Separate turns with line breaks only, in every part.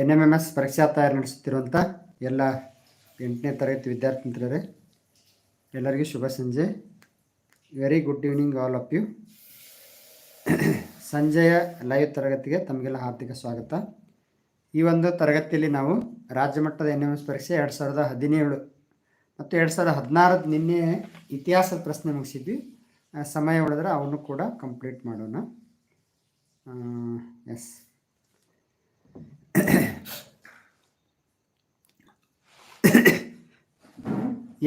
N M M S ಪರೀಕ್ಷಾ ತಯಾರಿ ನಡೆಸುತ್ತಿರುವಂಥ ಎಲ್ಲ ಎಂಟನೇ ತರಗತಿ ವಿದ್ಯಾರ್ಥಿ ಮಿತ್ರರೇ ಎಲ್ಲರಿಗೂ ಶುಭ ಸಂಜೆ. Very good evening all of you ಸಂಜೆಯ ಲೈವ್ ತರಗತಿಗೆ ತಮಗೆಲ್ಲ ಹಾರ್ದಿಕ ಸ್ವಾಗತ. ಈ ಒಂದು ತರಗತಿಯಲ್ಲಿ ನಾವು ರಾಜ್ಯ ಮಟ್ಟದ ಎನ್ ಎಂ ಎಸ್ ಪರೀಕ್ಷೆ ಎರಡು ಸಾವಿರದ ಹದಿನೇಳು ಮತ್ತು ಎರಡು ಸಾವಿರದ ಹದಿನಾರದು ನಿನ್ನೆ ಇತಿಹಾಸದ ಪ್ರಶ್ನೆ ಮುಗಿಸಿದ್ವಿ. ಸಮಯ ಉಳಿದ್ರೆ ಅವನು ಕೂಡ ಕಂಪ್ಲೀಟ್ ಮಾಡೋಣ. ಎಸ್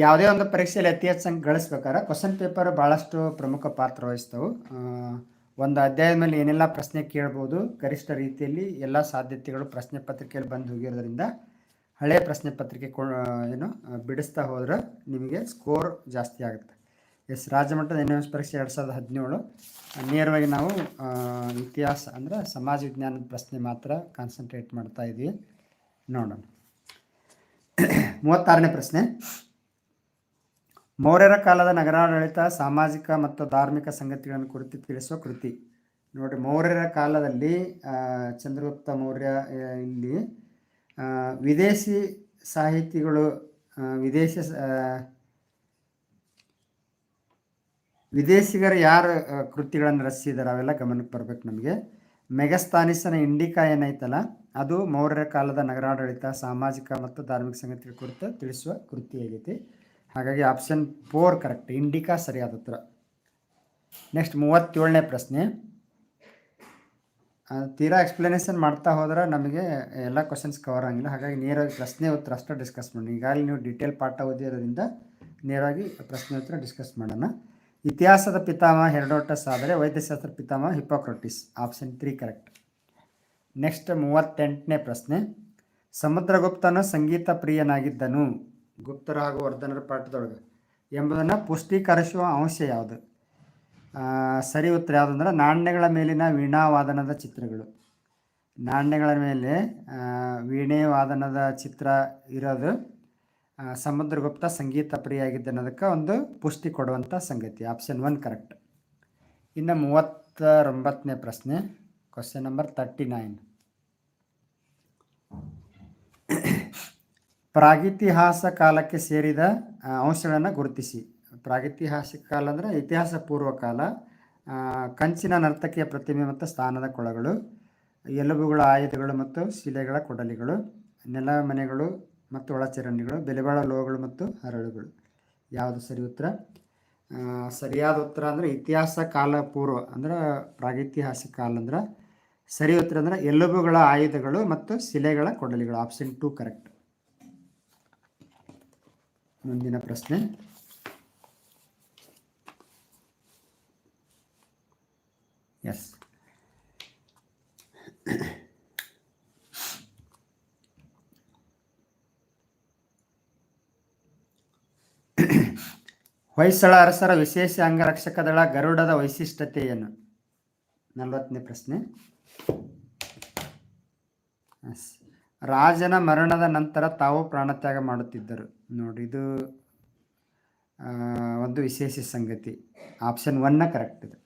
ಯಾವುದೇ ಒಂದು ಪರೀಕ್ಷೆಯಲ್ಲಿ ಅತಿ ಹೆಚ್ಚು ಗಳಿಸ್ಬೇಕಾದ್ರೆ ಕ್ವಶನ್ ಪೇಪರ್ ಭಾಳಷ್ಟು ಪ್ರಮುಖ ಪಾತ್ರ ವಹಿಸ್ತವೆ. ಒಂದು ಅಧ್ಯಾಯದ ಮೇಲೆ ಏನೆಲ್ಲ ಪ್ರಶ್ನೆ ಕೇಳ್ಬೋದು, ಗರಿಷ್ಠ ರೀತಿಯಲ್ಲಿ ಎಲ್ಲ ಸಾಧ್ಯತೆಗಳು ಪ್ರಶ್ನೆ ಪತ್ರಿಕೆಯಲ್ಲಿ ಬಂದು ಹೋಗಿರೋದ್ರಿಂದ ಹಳೆಯ ಪ್ರಶ್ನೆ ಪತ್ರಿಕೆ ಏನು ಬಿಡಿಸ್ತಾ ಹೋದ್ರೆ ನಿಮಗೆ ಸ್ಕೋರ್ ಜಾಸ್ತಿ ಆಗುತ್ತೆ. ಎಸ್ ರಾಜ್ಯಮಟ್ಟದ ಎನ್ಎಸ್ ಎನ್ ಎಸ್ ಪರೀಕ್ಷೆ ಎರಡು ಸಾವಿರದ ಹದಿನೇಳು ನೇರವಾಗಿ ನಾವು ಇತಿಹಾಸ ಅಂದರೆ ಸಮಾಜ ವಿಜ್ಞಾನದ ಪ್ರಶ್ನೆ ಮಾತ್ರ ಕಾನ್ಸಂಟ್ರೇಟ್ ಮಾಡ್ತಾ ಇದ್ದೀವಿ ನೋಡೋಣ. ಮೂವತ್ತಾರನೇ ಪ್ರಶ್ನೆ. ಮೌರ್ಯರ ಕಾಲದ ನಗರಾಡಳಿತ, ಸಾಮಾಜಿಕ ಮತ್ತು ಧಾರ್ಮಿಕ ಸಂಗತಿಗಳನ್ನು ಕುರಿತು ತಿಳಿಸುವ ಕೃತಿ. ನೋಡಿ, ಮೌರ್ಯರ ಕಾಲದಲ್ಲಿ ಚಂದ್ರಗುಪ್ತ ಮೌರ್ಯ ಇಲ್ಲಿ ವಿದೇಶಿ ಸಾಹಿತಿಗಳು ವಿದೇಶ ವಿದೇಶಿಗರು ಯಾರು ಕೃತಿಗಳನ್ನು ರಚಿಸಿದ್ದಾರೆ ಅವೆಲ್ಲ ಗಮನಕ್ಕೆ ಬರಬೇಕು ನಮಗೆ. ಮೆಗಸ್ತಾನಿಸನ ಇಂಡಿಕಾ ಏನೈತಲ್ಲ, ಅದು ಮೌರ್ಯರ ಕಾಲದ ನಗರಾಡಳಿತ, ಸಾಮಾಜಿಕ ಮತ್ತು ಧಾರ್ಮಿಕ ಸಂಗತಿಗಳ ಕುರಿತು ತಿಳಿಸುವ ಕೃತಿಯಾಗೈತಿ. ಹಾಗಾಗಿ ಆಪ್ಷನ್ ಫೋರ್ ಕರೆಕ್ಟ್ ಇಂಡಿಕಾ ಸರಿಯಾದ ಉತ್ತರ. ನೆಕ್ಸ್ಟ್ ಮೂವತ್ತೇಳನೇ ಪ್ರಶ್ನೆ. ತೀರಾ ಎಕ್ಸ್ಪ್ಲನೇಷನ್ ಮಾಡ್ತಾ ಹೋದ್ರೆ ನಮಗೆ ಎಲ್ಲ ಕ್ವಶನ್ಸ್ ಕವರ್ ಆಗಿಲ್ಲ ಹಾಗಾಗಿ ನೇರವಾಗಿ ಪ್ರಶ್ನೆ ಉತ್ತರ ಅಷ್ಟೇ ಡಿಸ್ಕಸ್ ಮಾಡೋಣ. ಈಗಾಗಲೇ ನೀವು ಡೀಟೇಲ್ ಪಾಠ ಓದಿರೋದ್ರಿಂದ ನೇರವಾಗಿ ಪ್ರಶ್ನೆ ಉತ್ತರ ಡಿಸ್ಕಸ್ ಮಾಡೋಣ. ಇತಿಹಾಸದ ಪಿತಾಮಹ ಹೆರೋಡೋಟಸ್ ಆದರೆ ವೈದ್ಯಶಾಸ್ತ್ರ ಪಿತಾಮಹ Hippocrates option three correct next ಮೂವತ್ತೆಂಟನೇ ಪ್ರಶ್ನೆ. ಸಮುದ್ರಗುಪ್ತನು ಸಂಗೀತ ಪ್ರಿಯನಾಗಿದ್ದನು. ಗುಪ್ತರ ಹಾಗೂ ವರ್ಧನರ ಪಾಠದೊಳಗೆ ಎಂಬುದನ್ನು ಪುಷ್ಟೀಕರಿಸುವ ಅಂಶ ಯಾವುದು? ಸರಿ ಉತ್ತರ ಯಾವುದಂದ್ರೆ ನಾಣ್ಯಗಳ ಮೇಲಿನ ವೀಣಾವಾದನದ ಚಿತ್ರಗಳು. ನಾಣ್ಯಗಳ ಮೇಲೆ ವೀಣೆ ವಾದನದ ಚಿತ್ರ ಇರೋದು ಸಮುದ್ರಗುಪ್ತ ಸಂಗೀತ ಪ್ರಿಯಾಗಿದ್ದ ಅನ್ನೋದಕ್ಕೆ ಒಂದು ಪುಷ್ಟಿ ಕೊಡುವಂಥ ಸಂಗತಿ. ಆಪ್ಷನ್ ಒನ್ ಕರೆಕ್ಟ್ ಇನ್ನು ಮೂವತ್ತರೊಂಬತ್ತನೇ ಪ್ರಶ್ನೆ. ಕ್ವಶನ್ ನಂಬರ್ ತರ್ಟಿ ನೈನ್ ಪ್ರಾಗಿತಿಹಾಸ ಕಾಲಕ್ಕೆ ಸೇರಿದ ಅಂಶಗಳನ್ನು ಗುರುತಿಸಿ. ಪ್ರಾಗಿತಿಹಾಸಿಕ ಕಾಲ ಅಂದರೆ ಇತಿಹಾಸ ಪೂರ್ವ ಕಾಲ ಕಂಚಿನ ನರ್ತಕಿಯ ಪ್ರತಿಮೆ ಮತ್ತು ಸ್ಥಾನದ ಕೊಳಗಳು, ಎಲುಬುಗಳ ಆಯುಧಗಳು ಮತ್ತು ಶಿಲೆಗಳ ಕೊಡಲಿಗಳು, ನೆಲ ಮನೆಗಳು ಮತ್ತು ಒಳಚರಂಡಿಗಳು, ಬೆಲೆಬಾಳ ಲೋಹಗಳು ಮತ್ತು ಹರಳುಗಳು. ಯಾವುದು ಸರಿ ಉತ್ತರ? ಸರಿಯಾದ ಉತ್ತರ ಅಂದರೆ ಇತಿಹಾಸ ಕಾಲ ಪೂರ್ವ ಅಂದ್ರೆ ಪ್ರಾಗಿತಿಹಾಸಿಕ ಕಾಲ ಅಂದ್ರೆ ಸರಿ ಉತ್ತರ ಅಂದರೆ ಎಲುಬುಗಳ ಆಯುಧಗಳು ಮತ್ತು ಶಿಲೆಗಳ ಕೊಡಲಿಗಳು. ಆಪ್ಷನ್ ಟು ಕರೆಕ್ಟ್ ಮುಂದಿನ ಪ್ರಶ್ನೆ. ಎಸ್ ಹೊಯ್ಸಳ ಅರಸರ ವಿಶೇಷ ಅಂಗರಕ್ಷಕ ದಳ ಗರುಡದ ವೈಶಿಷ್ಟ್ಯತೆ ಏನು? ನಲವತ್ತನೇ ಪ್ರಶ್ನೆ. ಎಸ್ ರಾಜನ ಮರಣದ ನಂತರ ತಾವು ಪ್ರಾಣತ್ಯಾಗ ಮಾಡುತ್ತಿದ್ದರು. ನೋಡಿ, ಇದು ಒಂದು ವಿಶೇಷ ಸಂಗತಿ. ಆಪ್ಷನ್ ಒನ್ನ ಕರೆಕ್ಟ್ ಇದು.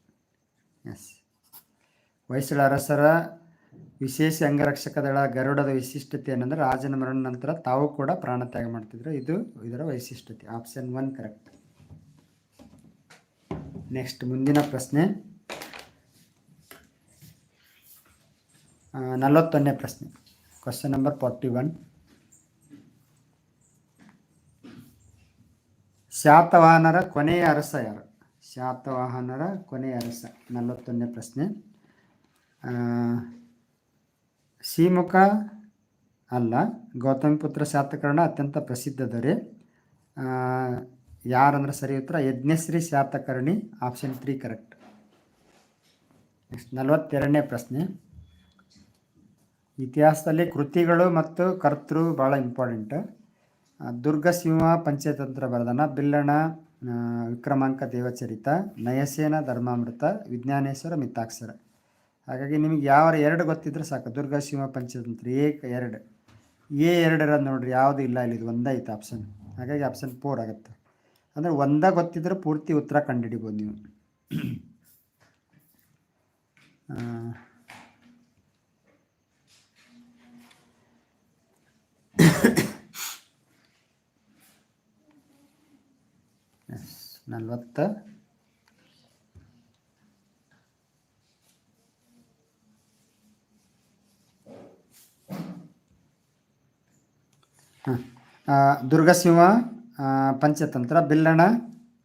ಎಸ್ ಹೊಯ್ಸಳ ಅರಸರ ವಿಶೇಷ ಅಂಗರಕ್ಷಕ ದಳ ಗರುಡದ ವಿಶಿಷ್ಟತೆ ಏನಂದ್ರೆ ರಾಜನ ಮರಣ ನಂತರ ತಾವು ಕೂಡ ಪ್ರಾಣತ್ಯಾಗ ಮಾಡ್ತಿದ್ರು. ಇದು ಇದರ ವೈಶಿಷ್ಟ್ಯತೆ. ಆಪ್ಷನ್ ಒನ್ ಕರೆಕ್ಟ್ ನೆಕ್ಸ್ಟ್ ಮುಂದಿನ ಪ್ರಶ್ನೆ. ನಲವತ್ತೊಂದನೇ ಪ್ರಶ್ನೆ. ನಂಬರ್ ಫಾರ್ಟಿ ಒನ್ ಶಾತವಾಹನರ ಕೊನೆಯ ಅರಸ ಯಾರು? ಶಾತವಾಹನರ ಕೊನೆಯ ಅರಸ, ನಲವತ್ತೊಂದನೇ ಪ್ರಶ್ನೆ. ಶ್ರೀಮುಖ ಅಲ್ಲ ಗೌತಮಿಪುತ್ರ ಶಾತಕರ್ಣ ಅತ್ಯಂತ ಪ್ರಸಿದ್ಧ ದೊರೆ ಯಾರಂದ್ರೆ ಸರಿ ಉತ್ತರ? Yajnashri Satakarni, option three correct. Next ನಲವತ್ತೆರಡನೇ ಪ್ರಶ್ನೆ. ಇತಿಹಾಸದಲ್ಲಿ ಕೃತಿಗಳು ಮತ್ತು ಕರ್ತೃ ಭಾಳ ಇಂಪಾರ್ಟೆಂಟ್ ದುರ್ಗ, ಸಿಂಹ, ಪಂಚತಂತ್ರ ಬರದನ ಬಿಲ್ಲಣ ವಿಕ್ರಮಾಂಕ, ದೇವಚರಿತ, ನಯಸೇನ, ಧರ್ಮಾಮೃತ, ವಿಜ್ಞಾನೇಶ್ವರ, ಮಿತಾಕ್ಷರ. ಹಾಗಾಗಿ ನಿಮಗೆ ಯಾವ ಎರಡು ಗೊತ್ತಿದ್ರೆ ಸಾಕು. ದುರ್ಗ, ಸಿಂಹ, ಪಂಚತಂತ್ರ, ಏಕ ಎರಡು. ಎ ಎರಡು ಇರೋದು ನೋಡ್ರಿ, ಯಾವುದು ಇಲ್ಲ ಇಲ್ಲಿ, ಇದು ಒಂದೇ ಐತೆ ಆಪ್ಷನ್ ಹಾಗಾಗಿ ಆಪ್ಷನ್ ಫೋರ್ ಆಗುತ್ತೆ. ಅಂದರೆ ಒಂದೇ ಗೊತ್ತಿದ್ರೆ ಪೂರ್ತಿ ಉತ್ತರ ಕಂಡುಹಿಡಿಬೋದು ನೀವು. ನಲ್ವತ್ತ. ದುರ್ಗಸಿಂಹ ಪಂಚತಂತ್ರ, ಬಿಲ್ಲಣ,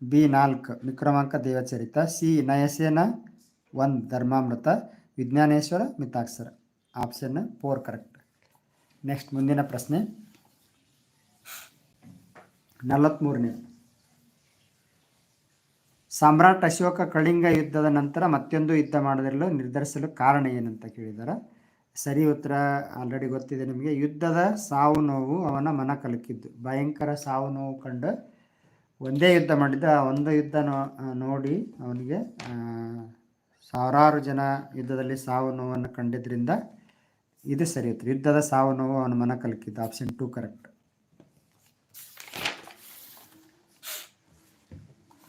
ಬಿ ನಾಲ್ಕು, ವಿಕ್ರಮಾಂಕ, ದೇವಚರಿತ, ಸಿ, ನಯಸೇನ, ಒಂದು, Dharmamrita, Vijnaneshwara, Mitakshara. Option four correct. Next ಮುಂದಿನ ಪ್ರಶ್ನೆ. ನಲವತ್ತ್ಮೂರನೇ ಸಾಮ್ರಾಟ್ ಅಶೋಕ ಕಳಿಂಗ ಯುದ್ಧದ ನಂತರ ಮತ್ತೊಂದು ಯುದ್ಧ ಮಾಡದಿರಲು ನಿರ್ಧರಿಸಲು ಕಾರಣ ಏನಂತ ಕೇಳಿದ್ದಾರೆ ಸರಿ ಉತ್ತರ ಆಲ್ರೆಡಿ ಗೊತ್ತಿದೆ ನಿಮಗೆ. ಯುದ್ಧದ ಸಾವು ನೋವು ಅವನ ಮನ ಕಲಕಿದ್ದು. ಭಯಂಕರ ಸಾವು ನೋವು ಕಂಡು ಒಂದೇ ಯುದ್ಧ ಮಾಡಿದ್ದ ಒಂದು ಯುದ್ಧ ನೋಡಿ ಅವನಿಗೆ ಸಾವಿರಾರು ಜನ ಯುದ್ಧದಲ್ಲಿ ಸಾವು ನೋವನ್ನು ಕಂಡಿದ್ದರಿಂದ ಇದು ಸರಿ ಉತ್ತರ ಯುದ್ಧದ ಸಾವು ನೋವು ಅವನ ಮನ ಆಪ್ಷನ್ ಟು ಕರೆಕ್ಟ್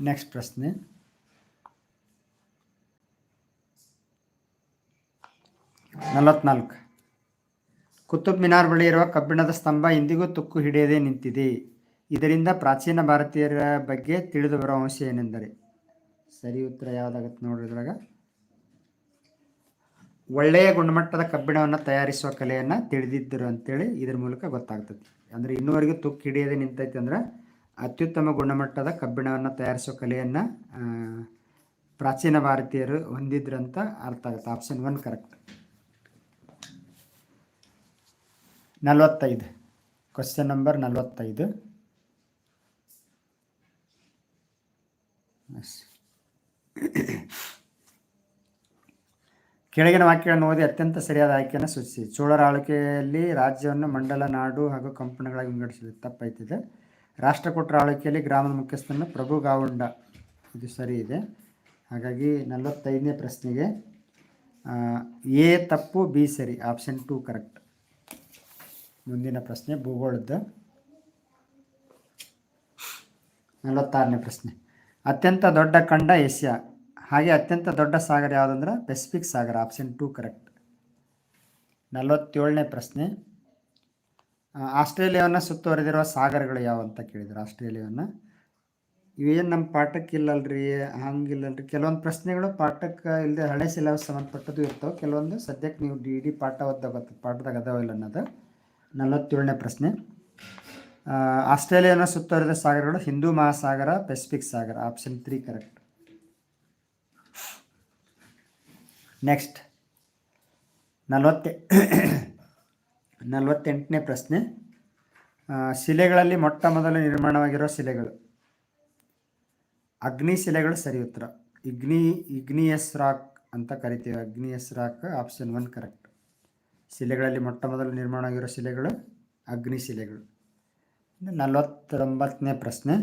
ನೆಕ್ಸ್ಟ್ ಪ್ರಶ್ನೆ. ನಲವತ್ನಾಲ್ಕು. ಕುತುಬ್ ಮಿನಾರ್ ಬಳಿ ಇರುವ ಕಬ್ಬಿಣದ ಸ್ತಂಭ ಇಂದಿಗೂ ತುಕ್ಕು ಹಿಡಿಯದೆ ನಿಂತಿದೆ. ಇದರಿಂದ ಪ್ರಾಚೀನ ಭಾರತೀಯರ ಬಗ್ಗೆ ತಿಳಿದು ಬರುವ ಅಂಶ ಏನೆಂದರೆ? ಸರಿ, ಉತ್ತರ ಯಾವುದಾಗತ್ತೆ ನೋಡ್ರಿ ಇದ್ರಾಗ. ಒಳ್ಳೆಯ ಗುಣಮಟ್ಟದ ಕಬ್ಬಿಣವನ್ನು ತಯಾರಿಸುವ ಕಲೆಯನ್ನು ತಿಳಿದಿದ್ದರು ಅಂತೇಳಿ ಇದ್ರ ಮೂಲಕ ಗೊತ್ತಾಗ್ತದೆ. ಅಂದರೆ ಇನ್ನೂವರೆಗೂ ತುಕ್ಕು ಹಿಡಿಯದೆ ನಿಂತೈತೆ ಅಂದ್ರೆ ಅತ್ಯುತ್ತಮ ಗುಣಮಟ್ಟದ ಕಬ್ಬಿಣವನ್ನು ತಯಾರಿಸುವ ಕಲೆಯನ್ನು ಪ್ರಾಚೀನ ಭಾರತೀಯರು ಹೊಂದಿದ್ರಂತ ಅರ್ಥ ಆಗುತ್ತೆ. ಆಪ್ಷನ್ ಒನ್ ಕರೆಕ್ಟ್ ನಲವತ್ತೈದು. ಕ್ವಶನ್ ನಂಬರ್ ನಲವತ್ತೈದು. ಎಸ್. ಕೆಳಗಿನ ವಾಕ್ಯಗಳನ್ನು ಓದಿ ಅತ್ಯಂತ ಸರಿಯಾದ ಆಯ್ಕೆಯನ್ನು ಸೂಚಿಸಿ. ಚೋಳರ ಆಳ್ವಿಕೆಯಲ್ಲಿ ರಾಜ್ಯವನ್ನು ಮಂಡಲ, ನಾಡು ಹಾಗೂ ಕಂಪನಿಗಳಾಗಿ ವಿಂಗಡಿಸಿದೆ ತಪ್ಪಾಯ್ತಿದೆ. ರಾಷ್ಟ್ರಕೂಟರ ಆಳ್ವಿಕೆಯಲ್ಲಿ ಗ್ರಾಮದ ಮುಖ್ಯಸ್ಥನ ಪ್ರಭು ಗಾವುಂಡ. ಇದು ಸರಿ ಇದೆ. ಹಾಗಾಗಿ ನಲವತ್ತೈದನೇ ಪ್ರಶ್ನೆಗೆ ಎ ತಪ್ಪು, ಬಿ ಸರಿ? Option two correct. ಮುಂದಿನ ಪ್ರಶ್ನೆ ಭೂಗೋಳದ್ದು. ನಲವತ್ತಾರನೇ ಪ್ರಶ್ನೆ. ಅತ್ಯಂತ ದೊಡ್ಡ ಖಂಡ ಏಷ್ಯಾ. ಹಾಗೆ ಅತ್ಯಂತ ದೊಡ್ಡ ಸಾಗರ ಯಾವುದಂದ್ರೆ ಪೆಸಿಫಿಕ್ ಸಾಗರ ಆಪ್ಷನ್ ಟು ಕರೆಕ್ಟ್ ನಲವತ್ತೇಳನೇ ಪ್ರಶ್ನೆ. ಆಸ್ಟ್ರೇಲಿಯಾವನ್ನು ಸುತ್ತುವರೆದಿರುವ ಸಾಗರಗಳು ಯಾವ ಅಂತ ಕೇಳಿದ್ರು ಆಸ್ಟ್ರೇಲಿಯಾವನ್ನು. ಇವೇನು ನಮ್ಮ ಪಾಠಕ್ಕೆ ಇಲ್ಲಲ್ರಿ, ಹಂಗಿಲ್ಲಲ್ರಿ. ಕೆಲವೊಂದು ಪ್ರಶ್ನೆಗಳು ಪಾಠಕ್ಕೆ ಇಲ್ಲದೆ ಹಳೆ ಸಿಲೆಬಸ್ ಸಂಬಂಧಪಟ್ಟದ್ದು ಇರ್ತಾವೆ. ಕೆಲವೊಂದು ಸದ್ಯಕ್ಕೆ ನೀವು ಡಿ ಡಿ ಪಾಠ ಓದ್ದಾಗ ಪಾಠದಾಗ ಅದಾವ ಇಲ್ಲ ಅನ್ನೋದು. ನಲವತ್ತೇಳನೇ ಪ್ರಶ್ನೆ. ಆಸ್ಟ್ರೇಲಿಯಾನ ಸುತ್ತುವರಿದ ಸಾಗರಗಳು ಹಿಂದೂ ಮಹಾಸಾಗರ, ಪೆಸಿಫಿಕ್ ಸಾಗರ ಆಪ್ಷನ್ ತ್ರೀ ಕರೆಕ್ಟ್ ನೆಕ್ಸ್ಟ್ ನಲವತ್ತೆ ನಲವತ್ತೆಂಟನೇ ಪ್ರಶ್ನೆ. ಶಿಲೆಗಳಲ್ಲಿ ಮೊಟ್ಟ ಮೊದಲು ನಿರ್ಮಾಣವಾಗಿರೋ ಶಿಲೆಗಳು. ಅಗ್ನಿ ಶಿಲೆಗಳು ಸರಿ ಉತ್ತರ. ಇಗ್ನಿ, ಇಗ್ನಿಯಸ್ ರಾಕ್ ಅಂತ ಕರಿತೀವಿ. Igneous rock option one correct ಶಿಲೆಗಳಲ್ಲಿ ಮೊಟ್ಟ ಮೊದಲು ನಿರ್ಮಾಣ ಆಗಿರೋ ಶಿಲೆಗಳು ಅಗ್ನಿ ಶಿಲೆಗಳು. ನಲವತ್ತೊಂಬತ್ತನೇ ಪ್ರಶ್ನೆ.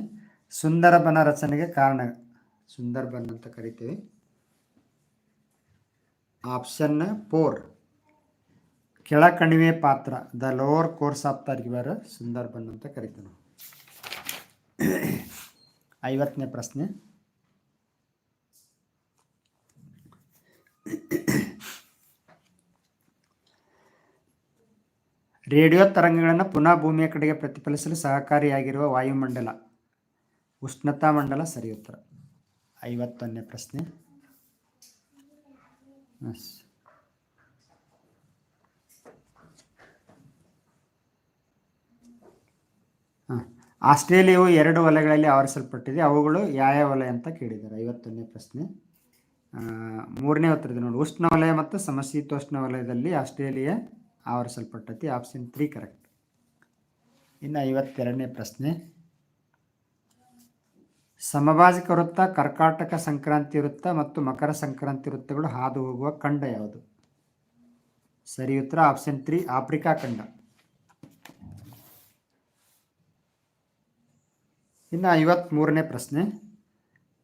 ಸುಂದರಬನ ರಚನೆಗೆ ಕಾರಣ ಸುಂದರಬನ್ ಅಂತ ಕರಿತೀವಿ. ಆಪ್ಷನ್ ಫೋರ್ ಕೆಳ ಕಣಿವೆ ಪಾತ್ರ the lower course of the river Sundarban ಅಂತ ಕರಿತೀವಿ ನಾವು ಐವತ್ತನೇ ಪ್ರಶ್ನೆ. ರೇಡಿಯೋ ತರಂಗಗಳನ್ನು ಪುನಃ ಭೂಮಿಯ ಕಡೆಗೆ ಪ್ರತಿಫಲಿಸಲು ಸಹಕಾರಿಯಾಗಿರುವ ವಾಯುಮಂಡಲ. ಉಷ್ಣತಾ ಮಂಡಲ ಸರಿ ಉತ್ತರ ಐವತ್ತೊಂದನೇ ಪ್ರಶ್ನೆ. ಹಾಂ. ಆಸ್ಟ್ರೇಲಿಯಾವು ಎರಡು ವಲಯಗಳಲ್ಲಿ ಆವರಿಸಲ್ಪಟ್ಟಿದೆ. ಅವುಗಳು ಯಾವ ವಲಯ ಅಂತ ಕೇಳಿದ್ದಾರೆ. ಐವತ್ತೊಂದನೇ ಪ್ರಶ್ನೆ. ಮೂರನೇ ಉತ್ತರದ ನೋಡಿ. ಉಷ್ಣವಲಯ ಮತ್ತು ಸಮಶೀತೋಷ್ಣ ವಲಯದಲ್ಲಿ ಆಸ್ಟ್ರೇಲಿಯಾ ಆವರಿಸಲ್ಪಟ್ಟತಿ. Option three correct. ಇನ್ನು ಐವತ್ತೆರಡನೇ ಪ್ರಶ್ನೆ. ಸಮಭಾಜಕ ವೃತ್ತ, ಕರ್ಕಾಟಕ ಸಂಕ್ರಾಂತಿ ವೃತ್ತ ಮತ್ತು ಮಕರ ಸಂಕ್ರಾಂತಿ ವೃತ್ತಗಳು ಹಾದು ಹೋಗುವ ಖಂಡ ಯಾವುದು? ಸರಿ ಉತ್ತರ ಆಪ್ಷನ್ ತ್ರೀ ಆಫ್ರಿಕಾ ಖಂಡ. ಇನ್ನು ಐವತ್ತ್ಮೂರನೇ ಪ್ರಶ್ನೆ.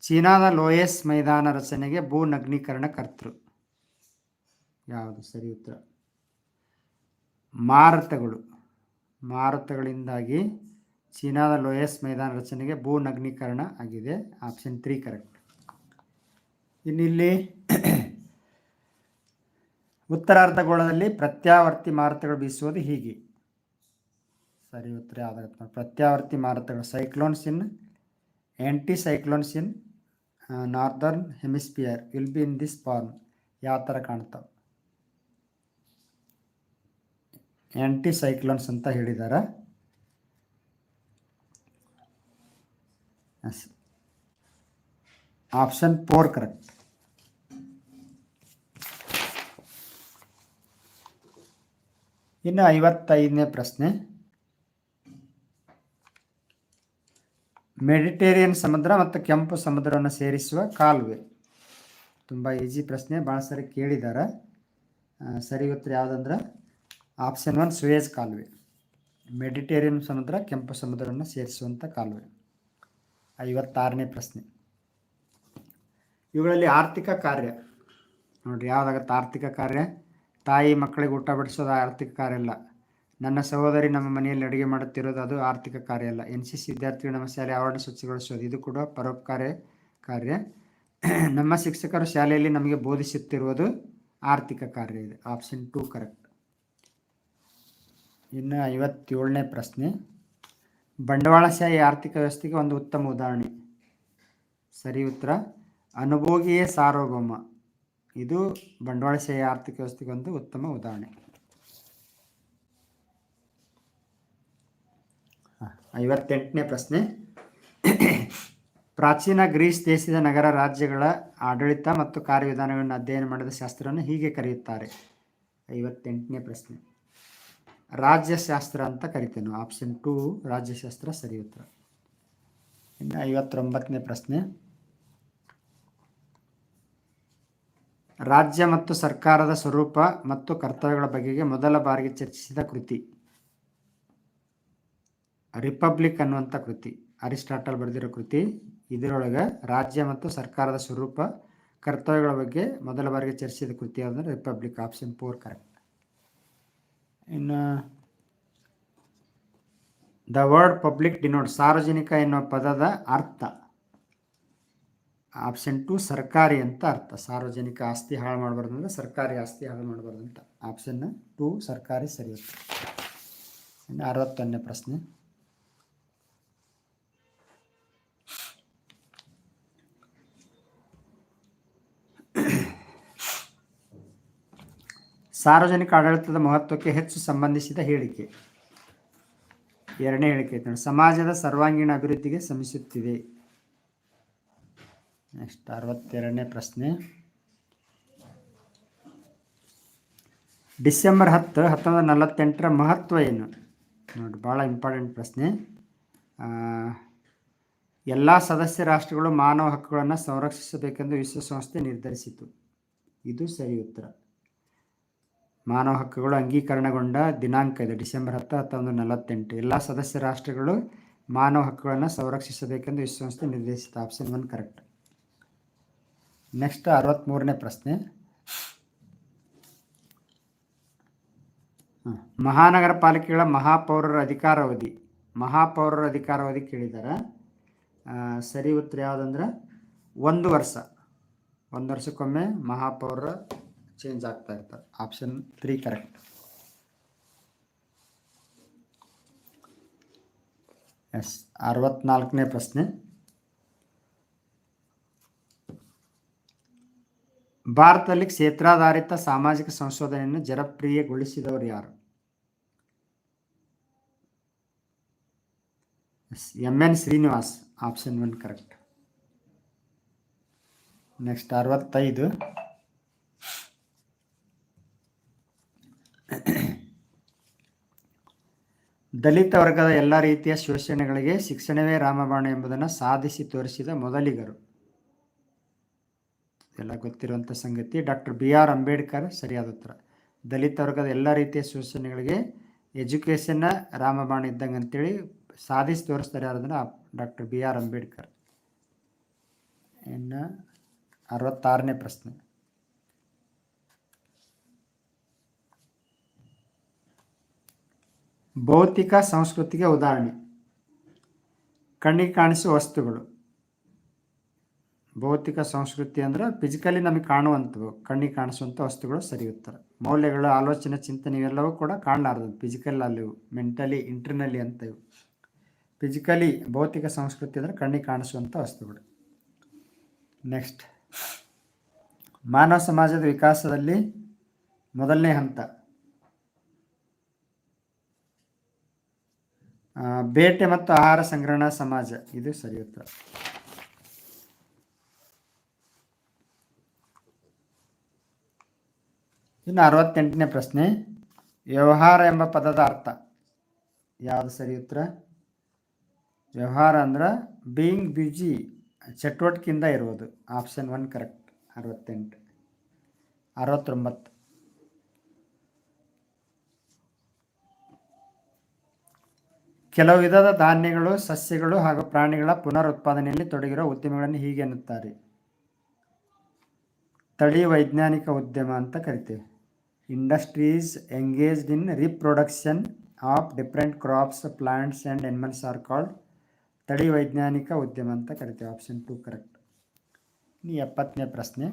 ಚೀನಾದ ಲೋಯೆಸ್ ಮೈದಾನ ರಚನೆಗೆ ಭೂ ನಗ್ನೀಕರಣ ಕರ್ತೃ. ಯಾವುದು? ಸರಿ ಉತ್ತರ. ಮಾರುತಗಳು. ಮಾರುತಗಳಿಂದಾಗಿ ಚೀನಾದ ಲೋಯಸ್ ಮೈದಾನ ರಚನೆಗೆ ಭೂ ನಗ್ನೀಕರಣ ಆಗಿದೆ. Option three correct. ಇನ್ನಿಲ್ಲಿ ಉತ್ತರಾರ್ಧಗೋಳದಲ್ಲಿ ಪ್ರತ್ಯಾವರ್ತಿ ಮಾರುತಗಳು ಬೀಸುವುದು ಹೀಗೆ. ಸರಿ, ಉತ್ತರ ಪ್ರತ್ಯಾವರ್ತಿ ಮಾರುತಗಳು cyclones in anticyclones in northern hemisphere will be in this form ಯಾವ ಥರ ಕಾಣ್ತಾವೆ ಆ್ಯಂಟಿ ಸೈಕ್ಲೋನ್ಸ್ ಅಂತ ಹೇಳಿದ್ದಾರೆ ಆಪ್ಷನ್ ಫೋರ್ ಕರೆಕ್ಟ್ ಇನ್ನು ಐವತ್ತೈದನೇ ಪ್ರಶ್ನೆ. ಮೆಡಿಟೇರಿಯನ್ ಸಮುದ್ರ ಮತ್ತು ಕೆಂಪು ಸಮುದ್ರವನ್ನು ಸೇರಿಸುವ ಕಾಲುವೆ. ತುಂಬ ಈಜಿ ಪ್ರಶ್ನೆ ಭಾಳ ಸರಿ ಕೇಳಿದ್ದಾರೆ. ಸರಿ ಉತ್ತರ ಯಾವುದಂದ್ರೆ ಆಪ್ಷನ್ ಒನ್ ಸುಯೇಜ್ ಕಾಲುವೆ. ಮೆಡಿಟೇರಿಯನ್ ಸಮುದ್ರ, ಕೆಂಪು ಸಮುದ್ರವನ್ನು ಸೇರಿಸುವಂಥ ಕಾಲುವೆ. ಐವತ್ತಾರನೇ ಪ್ರಶ್ನೆ. ಇವುಗಳಲ್ಲಿ ಆರ್ಥಿಕ ಕಾರ್ಯ. ನೋಡ್ರಿ, ಯಾವುದಾಗತ್ತೆ ಆರ್ಥಿಕ ಕಾರ್ಯ? ತಾಯಿ ಮಕ್ಕಳಿಗೆ ಊಟ ಬಡಿಸೋದು ಆರ್ಥಿಕ ಕಾರ್ಯ ಅಲ್ಲ. ನನ್ನ ಸಹೋದರಿ ನಮ್ಮ ಮನೆಯಲ್ಲಿ ಅಡುಗೆ ಮಾಡುತ್ತಿರೋದು ಅದು ಆರ್ಥಿಕ ಕಾರ್ಯ ಅಲ್ಲ. ಎನ್ ಸಿ ಸಿ ವಿದ್ಯಾರ್ಥಿಗಳು ನಮ್ಮ ಶಾಲೆ ಆವರಣ ಸ್ವಚ್ಛಗೊಳಿಸೋದು. ಇದು ಕೂಡ ಪರೋಪಕಾರ ಕಾರ್ಯ. ನಮ್ಮ ಶಿಕ್ಷಕರು ಶಾಲೆಯಲ್ಲಿ ನಮಗೆ ಬೋಧಿಸುತ್ತಿರುವುದು ಆರ್ಥಿಕ ಕಾರ್ಯ ಇದೆ. Option two correct. ಇನ್ನು ಐವತ್ತೇಳನೇ ಪ್ರಶ್ನೆ. ಬಂಡವಾಳಶಾಹಿ ಆರ್ಥಿಕ ವ್ಯವಸ್ಥೆಗೆ ಒಂದು ಉತ್ತಮ ಉದಾಹರಣೆ. ಸರಿ ಉತ್ತರ. ಅನುಭೋಗಿಯೇ ಸಾರ್ವಭೌಮ. ಇದು ಬಂಡವಾಳಶಾಹಿ ಆರ್ಥಿಕ ವ್ಯವಸ್ಥೆಗೆ ಒಂದು ಉತ್ತಮ ಉದಾಹರಣೆ. ಐವತ್ತೆಂಟನೇ ಪ್ರಶ್ನೆ. ಪ್ರಾಚೀನ ಗ್ರೀಸ್ ದೇಶದ ನಗರ ರಾಜ್ಯಗಳ ಆಡಳಿತ ಮತ್ತು ಕಾರ್ಯವಿಧಾನಗಳನ್ನು ಅಧ್ಯಯನ ಮಾಡಿದ ಶಾಸ್ತ್ರವನ್ನು ಹೀಗೆ ಕರೆಯುತ್ತಾರೆ. ಐವತ್ತೆಂಟನೇ ಪ್ರಶ್ನೆ. ರಾಜ್ಯಶಾಸ್ತ್ರ ಅಂತ ಕರಿತೇವೆ ಆಪ್ಷನ್ ಟೂ ರಾಜ್ಯಶಾಸ್ತ್ರ ಸರಿ ಉತ್ತರ. ಇನ್ನು ಐವತ್ತೊಂಬತ್ತನೇ ಪ್ರಶ್ನೆ. ರಾಜ್ಯ ಮತ್ತು ಸರ್ಕಾರದ ಸ್ವರೂಪ ಮತ್ತು ಕರ್ತವ್ಯಗಳ ಬಗೆಗೆ ಮೊದಲ ಬಾರಿಗೆ ಚರ್ಚಿಸಿದ ಕೃತಿ. ರಿಪಬ್ಲಿಕ್ ಅನ್ನುವಂಥ ಕೃತಿ. ಅರಿಸ್ಟಾಟಲ್ ಬರೆದಿರೋ ಕೃತಿ. ಇದರೊಳಗೆ ರಾಜ್ಯ ಮತ್ತು ಸರ್ಕಾರದ ಸ್ವರೂಪ, ಕರ್ತವ್ಯಗಳ ಬಗ್ಗೆ ಮೊದಲ ಬಾರಿಗೆ ಚರ್ಚಿಸಿದ ಕೃತಿ ಯಾವುದಂದ್ರೆ ರಿಪಬ್ಲಿಕ್. ಆಪ್ಷನ್ ಫೋರ್ ಕರೆಕ್ಟ್ ಇನ್ನು ದ ವರ್ಡ್ ಪಬ್ಲಿಕ್ ಡಿನೋಟ್ ಸಾರ್ವಜನಿಕ ಎನ್ನುವ ಪದದ ಅರ್ಥ. ಆಪ್ಷನ್ ಟು ಸರ್ಕಾರಿ ಅಂತ ಅರ್ಥ. ಸಾರ್ವಜನಿಕ ಆಸ್ತಿ ಹಾಳು ಮಾಡಬಾರ್ದು ಅಂದರೆ ಸರ್ಕಾರಿ ಆಸ್ತಿ ಹಾಳು ಮಾಡಬಾರ್ದು ಅಂತ. ಆಪ್ಷನ್ ಟು ಸರ್ಕಾರಿ ಸರಿ. ಅರವತ್ತೊಂದನೇ ಪ್ರಶ್ನೆ. ಸಾರ್ವಜನಿಕ ಆಡಳಿತದ ಮಹತ್ವಕ್ಕೆ ಹೆಚ್ಚು ಸಂಬಂಧಿಸಿದ ಹೇಳಿಕೆ. ಎರಡನೇ ಹೇಳಿಕೆ ನೋಡಿ. ಸಮಾಜದ ಸರ್ವಾಂಗೀಣ ಅಭಿವೃದ್ಧಿಗೆ ಶ್ರಮಿಸುತ್ತಿದೆ. ನೆಕ್ಸ್ಟ್ ಅರವತ್ತೆರಡನೇ ಪ್ರಶ್ನೆ. ಡಿಸೆಂಬರ್ ಹತ್ತು ಹತ್ತೊಂಬತ್ತು ನಲವತ್ತೆಂಟರ ಮಹತ್ವ ಏನು? ನೋಡಿ ಭಾಳ ಇಂಪಾರ್ಟೆಂಟ್ ಪ್ರಶ್ನೆ. ಎಲ್ಲ ಸದಸ್ಯ ರಾಷ್ಟ್ರಗಳು ಮಾನವ ಹಕ್ಕುಗಳನ್ನು ಸಂರಕ್ಷಿಸಬೇಕೆಂದು ವಿಶ್ವಸಂಸ್ಥೆ ನಿರ್ಧರಿಸಿತು. ಇದು ಸರಿ ಉತ್ತರ. ಮಾನವ ಹಕ್ಕುಗಳು ಅಂಗೀಕರಣಗೊಂಡ ದಿನಾಂಕ ಇದು ಡಿಸೆಂಬರ್ ಹತ್ತು ಹತ್ತೊಂಬತ್ತು ನಲವತ್ತೆಂಟು. ಎಲ್ಲ ಸದಸ್ಯ ರಾಷ್ಟ್ರಗಳು ಮಾನವ ಹಕ್ಕುಗಳನ್ನು ಸಂರಕ್ಷಿಸಬೇಕೆಂದು ವಿಶ್ವಸಂಸ್ಥೆ ನಿರ್ದೇಶಿತ ಆಪ್ಷನ್ ಒನ್ ಕರೆಕ್ಟ್ ನೆಕ್ಸ್ಟ್ ಅರವತ್ತ್ಮೂರನೇ ಪ್ರಶ್ನೆ. ಮಹಾನಗರ ಪಾಲಿಕೆಗಳ ಮಹಾಪೌರರ ಅಧಿಕಾರಾವಧಿ. ಮಹಾಪೌರರ ಅಧಿಕಾರಾವಧಿ ಕೇಳಿದ್ದಾರೆ ಸರಿ ಉತ್ತರ ಯಾವುದಂದ್ರೆ ಒಂದು ವರ್ಷ. ಒಂದು ವರ್ಷಕ್ಕೊಮ್ಮೆ ಮಹಾಪೌರರ ಚೇಂಜ್ ಆಗ್ತಾ ಇರ್ತಾರೆ ಆಪ್ಷನ್ ತ್ರೀ ಕರೆಕ್ಟ್ ಎಸ್ ಅರವತ್ನಾಲ್ಕನೇ ಪ್ರಶ್ನೆ ಭಾರತದಲ್ಲಿ ಕ್ಷೇತ್ರಾಧಾರಿತ ಸಾಮಾಜಿಕ ಸಂಶೋಧನೆಯನ್ನು ಜನಪ್ರಿಯಗೊಳಿಸಿದವರು ಯಾರು M N Srinivas option one correct next ಅರವತ್ತೈದು ದಲಿತ ವರ್ಗದ ಎಲ್ಲ ರೀತಿಯ ಶೋಷಣೆಗಳಿಗೆ ಶಿಕ್ಷಣವೇ ರಾಮಬಾಣ ಎಂಬುದನ್ನು ಸಾಧಿಸಿ ತೋರಿಸಿದ ಮೊದಲಿಗರು. ಎಲ್ಲ ಗೊತ್ತಿರುವಂಥ ಸಂಗತಿ. ಡಾಕ್ಟರ್ ಬಿ ಆರ್ ಅಂಬೇಡ್ಕರ್ ಸರಿಯಾದ ಉತ್ತರ. ದಲಿತ ವರ್ಗದ ಎಲ್ಲ ರೀತಿಯ ಶೋಷಣೆಗಳಿಗೆ ಎಜುಕೇಷನ್ನ ರಾಮಬಾಣ ಇದ್ದಂಗೆ ಅಂತೇಳಿ ಸಾಧಿಸಿ ತೋರಿಸ್ತಾರೆ ಯಾರಂದ್ರೆ ಡಾಕ್ಟರ್ ಬಿ ಆರ್ ಅಂಬೇಡ್ಕರ್. ಇನ್ನು ಅರವತ್ತಾರನೇ ಪ್ರಶ್ನೆ. ಭೌತಿಕ ಸಂಸ್ಕೃತಿಗೆ ಉದಾಹರಣೆ. ಕಣ್ಣಿಗೆ ಕಾಣಿಸುವ ವಸ್ತುಗಳು. ಭೌತಿಕ ಸಂಸ್ಕೃತಿ ಅಂದ್ರೆ ಫಿಸಿಕಲಿ ನಮಗೆ ಕಾಣುವಂಥವು, ಕಣ್ಣಿಗೆ ಕಾಣಿಸುವಂಥ ವಸ್ತುಗಳು ಸರಿ ಉತ್ತರ ಮೌಲ್ಯಗಳು, ಆಲೋಚನೆ, ಚಿಂತನೆ ಇವೆಲ್ಲವೂ ಕೂಡ ಕಾಣಲಾರದು ಫಿಸಿಕಲ್ ಅಲ್ಲಿ ಮೆಂಟಲಿ ಇಂಟರ್ನಲಿ ಅಂತ ಇವು ಫಿಸಿಕಲಿ ಭೌತಿಕ ಸಂಸ್ಕೃತಿ ಅಂದರೆ ಕಣ್ಣಿಗೆ ಕಾಣಿಸುವಂಥ ವಸ್ತುಗಳು. ನೆಕ್ಸ್ಟ್ ಮಾನವ ಸಮಾಜದ ವಿಕಾಸದಲ್ಲಿ ಮೊದಲನೇ ಹಂತ. ಬೇಟೆ ಮತ್ತು ಆಹಾರ ಸಂಗ್ರಹಣಾ ಸಮಾಜ. ಇದು ಸರಿ ಉತ್ತರ. ಇನ್ನು ಅರವತ್ತೆಂಟನೇ ಪ್ರಶ್ನೆ. ವ್ಯವಹಾರ ಎಂಬ ಪದದ ಅರ್ಥ. ಯಾವುದು ಸರಿ ಉತ್ತರ? ವ್ಯವಹಾರ ಅಂದ್ರೆ ಬೀಯಿಂಗ್ ಬ್ಯುಜಿ ಚಟುವಟಿಕೆಯಿಂದ ಇರುವುದು. ಆಪ್ಷನ್ ಒನ್ ಕರೆಕ್ಟ್ ಅರವತ್ತೆಂಟು. ಅರವತ್ತೊಂಬತ್ತು. ಕೆಲವು ವಿಧದ ಧಾನ್ಯಗಳು, ಸಸ್ಯಗಳು ಹಾಗೂ ಪ್ರಾಣಿಗಳ ಪುನರುತ್ಪಾದನೆಯಲ್ಲಿ ತೊಡಗಿರುವ ಉದ್ಯಮಗಳನ್ನು ಹೀಗೆ ಎನ್ನುತ್ತಾರೆ. ತಳಿ ವೈಜ್ಞಾನಿಕ ಉದ್ಯಮ ಅಂತ ಕರಿತೇವೆ. Industries engaged in reproduction of different crops plants and animals are called ತಳಿ ವೈಜ್ಞಾನಿಕ ಉದ್ಯಮ ಅಂತ ಕರಿತೇವೆ. ಆಪ್ಷನ್ ಟು ಕರೆಕ್ಟ್ ಇನ್ನು ಎಪ್ಪತ್ತನೇ ಪ್ರಶ್ನೆ.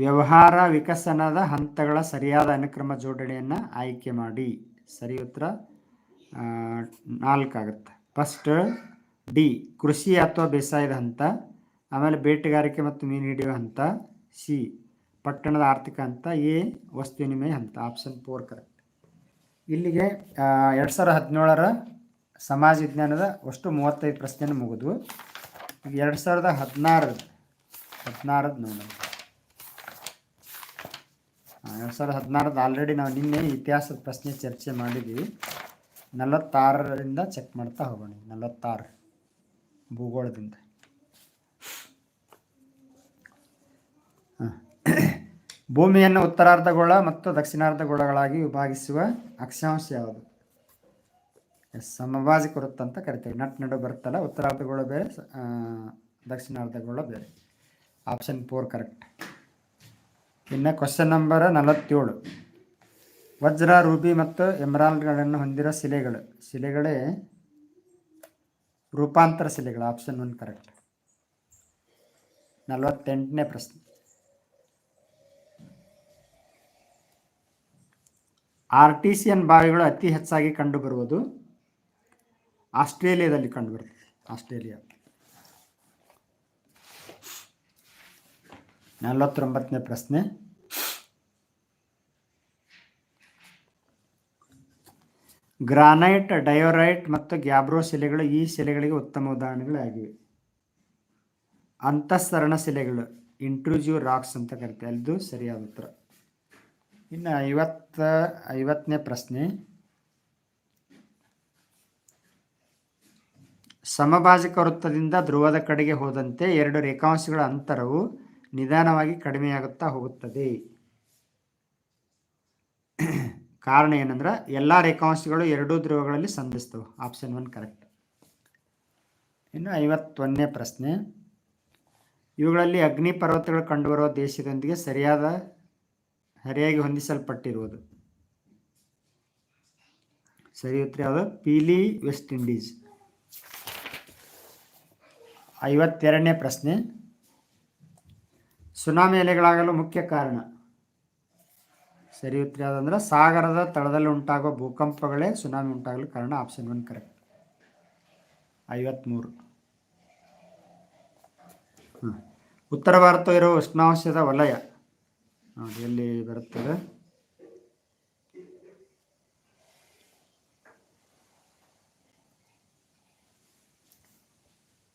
ವ್ಯವಹಾರ ವಿಕಸನದ ಹಂತಗಳ ಸರಿಯಾದ ಅನುಕ್ರಮ ಜೋಡಣೆಯನ್ನು ಆಯ್ಕೆ ಮಾಡಿ. ಸರಿ ಉತ್ತರ? ನಾಲ್ಕಾಗುತ್ತೆ. ಫಸ್ಟ್, ಡಿ, ಕೃಷಿ ಅಥವಾ ಬೇಸಾಯದ ಹಂತ, ಆಮೇಲೆ ಬೇಟೆಗಾರಿಕೆ ಮತ್ತು ಮೀನು ಹಿಡಿಯುವ ಹಂತ, ಸಿ, ಪಟ್ಟಣದ ಆರ್ಥಿಕ ಹಂತ, ಎ, ವಸ್ತು ವಿನಿಮಯ ಹಂತ, ಆಪ್ಷನ್ ಫೋರ್ ಕರೆಕ್ಟ್. ಇಲ್ಲಿಗೆ ಎರಡು ಸಾವಿರದ ಹದಿನೇಳರ ಸಮಾಜ ವಿಜ್ಞಾನದ ಅಷ್ಟು ಮೂವತ್ತೈದು ಪ್ರಶ್ನೆಯನ್ನು ಮುಗಿದು ಈಗ ಎರಡು ಸಾವಿರದ ಹದಿನಾರದು ಹದಿನಾರದು ನೋಡೋಣ. ಎರಡು ಸಾವಿರದ ಹದಿನಾರದ ಆಲ್ರೆಡಿ ನಾವು ನಿನ್ನೆ ಇತಿಹಾಸದ ಪ್ರಶ್ನೆ ಚರ್ಚೆ ಮಾಡಿದ್ವಿ. ನಲವತ್ತಾರರಿಂದ ಚೆಕ್ ಮಾಡ್ತಾ ಹೋಗೋಣ. ನಲವತ್ತಾರು ಭೂಗೋಳದಿಂದ. ಭೂಮಿಯನ್ನು ಉತ್ತರಾರ್ಧಗೋಳ ಮತ್ತು ದಕ್ಷಿಣಾರ್ಧಗೋಳಗಳಾಗಿ ವಿಭಾಗಿಸುವ ಅಕ್ಷಾಂಶ ಯಾವುದು? ಸಮಭಾಜಕ ವೃತ್ತ ಅಂತ ಕರಿತೇವೆ. ನಟ್ ನಡು ಬರುತ್ತಲ್ಲ, ಉತ್ತರಾರ್ಧಗೋಳ ಬೇರೆ ದಕ್ಷಿಣಾರ್ಧಗೋಳ ಬೇರೆ. ಆಪ್ಷನ್ ಫೋರ್ ಕರೆಕ್ಟ್ ಇನ್ನು ಕ್ವಶನ್ ನಂಬರ್ ನಲವತ್ತೇಳು. ವಜ್ರ, ರೂಬಿ ಮತ್ತು ಎಮರಾಲ್ಡ್ಗಳನ್ನು ಹೊಂದಿರೋ ಶಿಲೆಗಳು. ಶಿಲೆಗಳೇ ರೂಪಾಂತರ ಶಿಲೆಗಳು ಆಪ್ಷನ್ ಒನ್ ಕರೆಕ್ಟ್ ನಲವತ್ತೆಂಟನೇ ಪ್ರಶ್ನೆ. ಆರ್ಟಿಸಿಯನ್ ಬಾವಿಗಳು ಅತಿ ಹೆಚ್ಚಾಗಿ ಕಂಡುಬರುವುದು ಆಸ್ಟ್ರೇಲಿಯಾದಲ್ಲಿ ಕಂಡುಬರುತ್ತದೆ. ಆಸ್ಟ್ರೇಲಿಯಾ. ನಲವತ್ತೊಂಬತ್ತನೇ ಪ್ರಶ್ನೆ. ಗ್ರಾನೈಟ್, ಡಯೋರೈಟ್ ಮತ್ತು ಗ್ಯಾಬ್ರೋ ಶಿಲೆಗಳು ಈ ಶಿಲೆಗಳಿಗೆ ಉತ್ತಮ ಉದಾಹರಣೆಗಳಾಗಿವೆ. ಅಂತಃಸರಣ ಶಿಲೆಗಳು ಇಂಟ್ರೂಜಿವ್ ರಾಕ್ಸ್ ಅಂತ ಕರಿತೀವಿ ಅಲ್ಲಿದು ಸರಿಯಾದ ಉತ್ತರ. ಇನ್ನು ಐವತ್ತ, ಐವತ್ತನೇ ಪ್ರಶ್ನೆ. ಸಮಭಾಜಕ ವೃತ್ತದಿಂದ ಧ್ರುವದ ಕಡೆಗೆ ಹೋದಂತೆ ಎರಡು ರೇಖಾಂಶಗಳ ಅಂತರವು ನಿಧಾನವಾಗಿ ಕಡಿಮೆಯಾಗುತ್ತಾ ಹೋಗುತ್ತದೆ. ಕಾರಣ ಏನಂದ್ರೆ ಎಲ್ಲ ರೇಖಾಂಶಗಳು ಎರಡೂ ಧ್ರುವಗಳಲ್ಲಿ ಸಂಧಿಸ್ತವೆ ಆಪ್ಷನ್ ಒನ್ ಕರೆಕ್ಟ್ ಇನ್ನು ಐವತ್ತೊಂದನೇ ಪ್ರಶ್ನೆ. ಇವುಗಳಲ್ಲಿ ಅಗ್ನಿ ಪರ್ವತಗಳು ಕಂಡುಬರುವ ದೇಶದೊಂದಿಗೆ ಸರಿಯಾದ ಸರಿಯಾಗಿ ಹೊಂದಿಸಲ್ಪಟ್ಟಿರುವುದು. ಸರಿ ಉತ್ತರ ಯಾವುದು? ಪೀಲಿ, ವೆಸ್ಟ್ ಇಂಡೀಸ್. ಐವತ್ತೆರಡನೇ ಪ್ರಶ್ನೆ. ಸುನಾಮಿ ಅಲೆಗಳಾಗಲು ಮುಖ್ಯ ಕಾರಣ. ಸರಿ ಉತ್ತರ ಯಾವುದಂದ್ರೆ ಸಾಗರದ ತಳದಲ್ಲಿ ಉಂಟಾಗುವ ಭೂಕಂಪಗಳೇ ಸುನಾಮಿ ಉಂಟಾಗಲು ಕಾರಣ. ಆಪ್ಷನ್ ಒನ್ ಕರೆಕ್ಟ್ ಐವತ್ತ್ಮೂರು ಹಾಂ ಉತ್ತರ ಇರುವ ಉಷ್ಣಾಂಶದ ವಲಯ. ನೋಡಿ, ಎಲ್ಲಿ ಬರುತ್ತದೆ